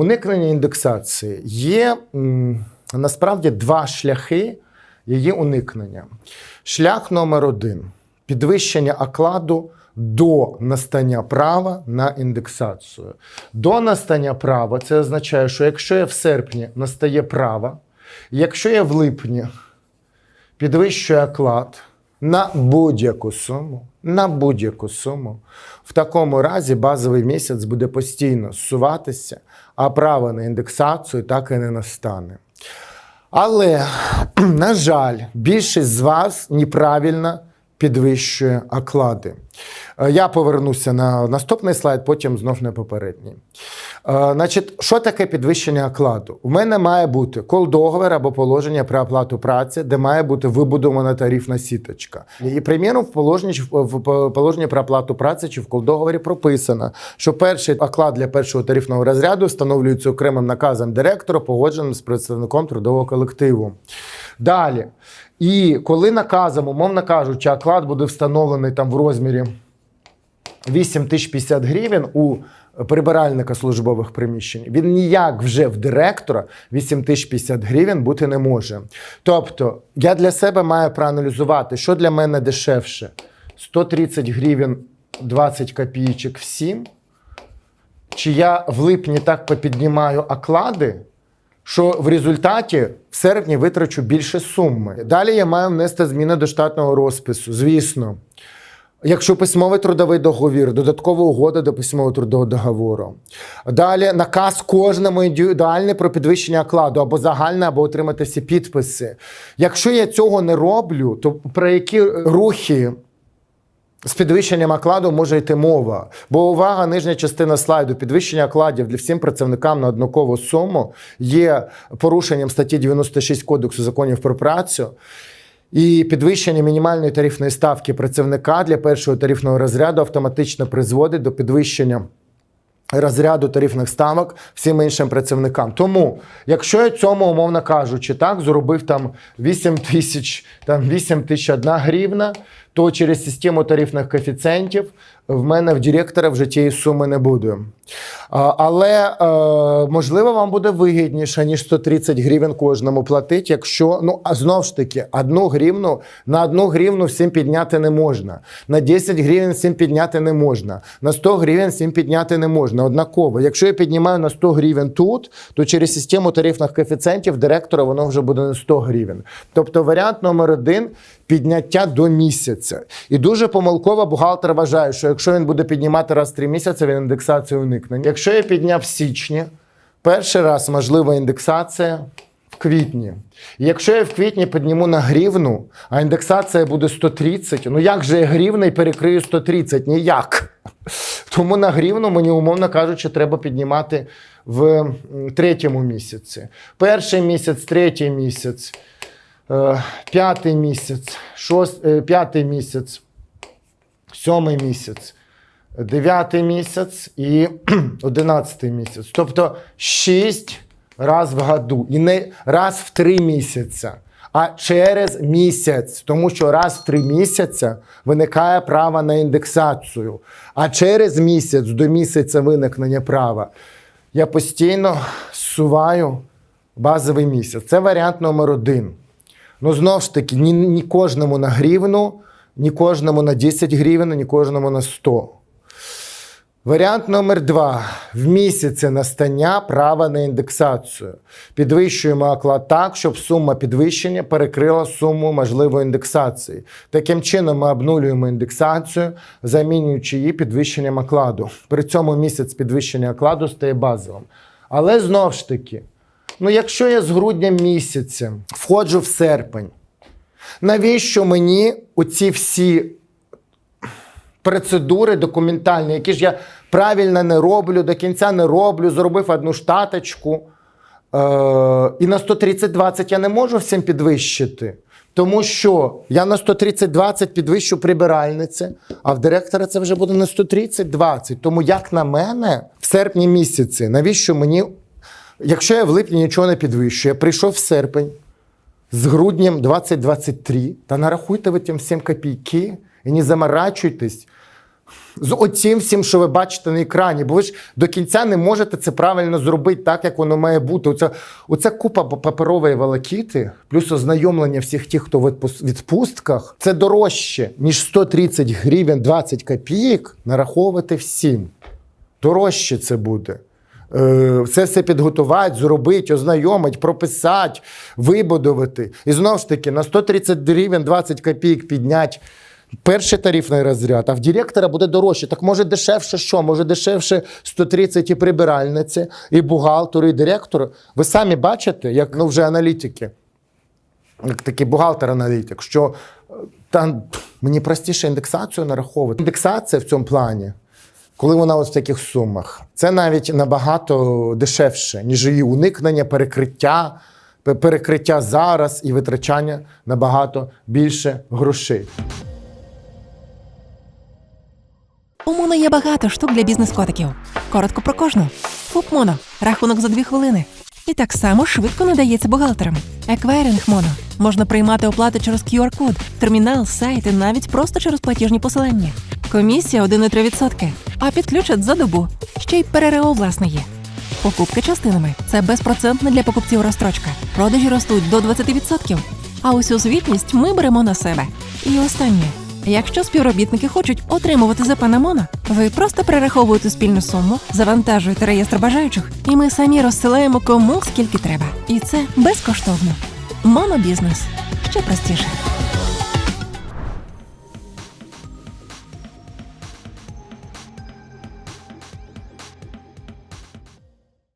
Уникнення індексації є насправді два шляхи її уникнення. Шлях номер один підвищення окладу до настання права на індексацію. До настання права це означає, що якщо я в серпні настає право, якщо я в липні підвищує оклад на будь-яку суму, на будь-яку суму, в такому разі базовий місяць буде постійно зсуватися, а право на індексацію так і не настане. Але, на жаль, більшість з вас неправильно підвищує оклади. Е, Я повернуся на наступний слайд, потім знов на попередній. Е, Значить, що таке підвищення окладу? У мене має бути кол-договір або положення про оплату праці, де має бути вибудована тарифна сіточка. І, приміром, в положенні, в положенні про оплату праці чи в кол-договорі прописано, що перший оклад для першого тарифного розряду встановлюється окремим наказом директора, погодженим з представником трудового колективу. Далі. І коли наказом, умовно кажучи, оклад буде встановлений там в розмірі 8 тисяч гривень у прибиральника службових приміщень, він ніяк вже в директора 8 тисяч 50 гривень бути не може. Тобто, я для себе маю проаналізувати, що для мене дешевше: 130 гривень 20 копійочок всім. Чи я в липні так попіднімаю оклади, що в результаті в серпні витрачу більше суми. Далі я маю внести зміни до штатного розпису, звісно. Якщо письмовий трудовий договір, додаткова угода до письмового трудового договору. Далі наказ кожному індивідуальний про підвищення окладу або загальне, або отримати всі підписи. Якщо я цього не роблю, то про які рухи з підвищенням окладу може йти мова. Бо увага, нижня частина слайду. Підвищення окладів для всім працівникам на однакову суму є порушенням статті 96 Кодексу законів про працю. І підвищення мінімальної тарифної ставки працівника для першого тарифного розряду автоматично призводить до підвищення розряду тарифних ставок всім іншим працівникам. Тому, якщо я цьому, умовно кажучи, так, зробив там 8 тисяч, там 8 тисяч одна гривна, то через систему тарифних коефіцієнтів в мене в директора вже тієї суми не буде. Але е, можливо вам буде вигідніше, ніж 130 гривень кожному платити, якщо ну а знову ж таки одну гривну на одну гривну всім підняти не можна. На 10 гривень всім підняти не можна. На 100 гривень всім підняти не можна. Однаково. Якщо я піднімаю на 100 гривень тут, то через систему тарифних коефіцієнтів директора воно вже буде на 100 гривень. Тобто варіант номер один підняття до місяця. І дуже помилково бухгалтер вважає, що якщо він буде піднімати раз в три місяці, він індексацію уникне. Якщо я підняв в січні, перший раз можлива індексація в квітні. Якщо я в квітні підніму на гривну, а індексація буде 130, ну як же я гривною перекрию 130? Ніяк. Тому на гривну мені, умовно кажучи, треба піднімати в третьому місяці. Перший місяць, третій місяць. Е, п'ятий місяць, шост, е, п'ятий місяць, сьомий місяць, дев'ятий місяць і одинадцятий місяць. Тобто шість раз в году. І не раз в три місяця, а через місяць. Тому що раз в три місяця виникає право на індексацію. А через місяць до місяця виникнення права я постійно зсуваю базовий місяць. Це варіант номер один. Ну, знову ж таки, ні, ні кожному на гривну, ні кожному на 10 гривень, ні кожному на 100. Варіант номер два. В місяці настання права на індексацію. Підвищуємо оклад так, щоб сума підвищення перекрила суму можливої індексації. Таким чином, ми обнулюємо індексацію, замінюючи її підвищенням окладу. При цьому місяць підвищення окладу стає базовим. Але знову ж таки, ну якщо я з грудня місяця входжу в серпень, навіщо мені оці всі процедури документальні, які ж я правильно не роблю, до кінця не роблю, зробив одну штаточку. Е, і на 130-20 я не можу всім підвищити. Тому що я на 130-20 підвищу прибиральниці, а в директора це вже буде на 130-20. Тому, як на мене, в серпні місяці, навіщо мені, якщо я в липні нічого не підвищую, я прийшов в серпень з груднем 2023, та нарахуйте ви тим всім копійки і не заморачуйтесь. з оцім всім, що ви бачите на екрані, бо ви ж до кінця не можете це правильно зробити так, як воно має бути. Оце, оце купа паперової волокіти, плюс ознайомлення всіх тих, хто в відпустках, це дорожче, ніж 130 гривень 20 копійок нараховувати всім. Дорожче це буде. Е, Це все підготувати, зробити, ознайомити, прописати, вибудувати. І знову ж таки, на 130 гривень 20 копійок підняти перший тарифний розряд, а в директора буде дорожче. Так може дешевше що? Може дешевше 130 і прибиральниці, і бухгалтеру, і директору. Ви самі бачите, як ну, вже аналітики як такий бухгалтер-аналітик, що е, та, мені простіше індексацію нараховувати. Індексація в цьому плані, коли вона ось в таких сумах, це навіть набагато дешевше, ніж її уникнення, перекриття, перекриття зараз і витрачання набагато більше грошей. У Моно є багато штук для бізнес-котиків. Коротко про кожну. ФУП Моно. Рахунок за дві хвилини. І так само швидко надається бухгалтерам. Еквайринг Моно. Можна приймати оплати через QR-код, термінал, сайт і навіть просто через платіжні посилання. Комісія 1,3%. А підключать за добу. Ще й ПРРО власне є. Покупки частинами це безпроцентна для покупців розстрочка. Продажі ростуть до 20%. А усю звітність ми беремо на себе. І останнє. Якщо співробітники хочуть отримувати ЗП на Моно, ви просто перераховуєте спільну суму, завантажуєте реєстр бажаючих, і ми самі розсилаємо кому скільки треба. І це безкоштовно. Монобізнес ще простіше.